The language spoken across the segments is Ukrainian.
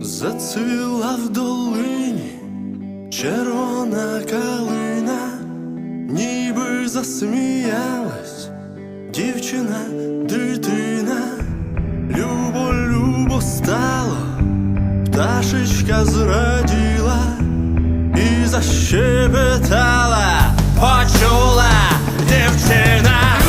Зацвіла в долині червона калина, ніби засміялась дівчина, дитина, любо, любо стало, пташечка зраділа і защебетала, почула дівчина.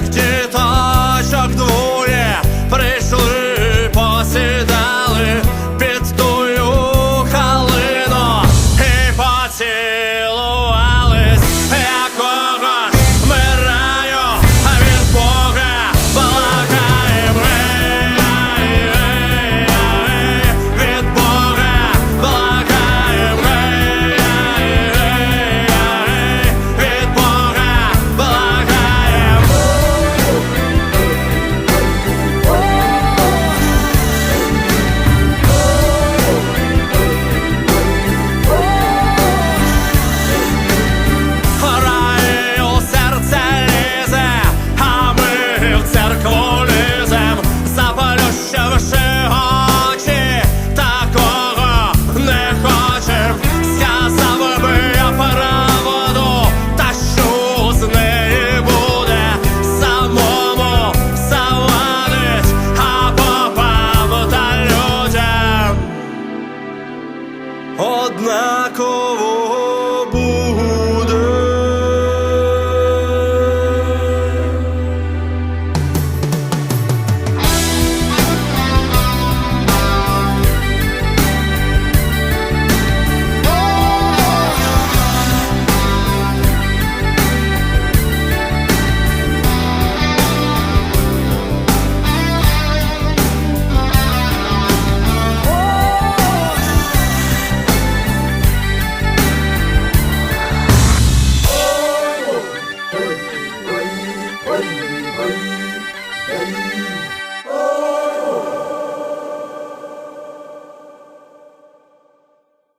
doctor. однаково.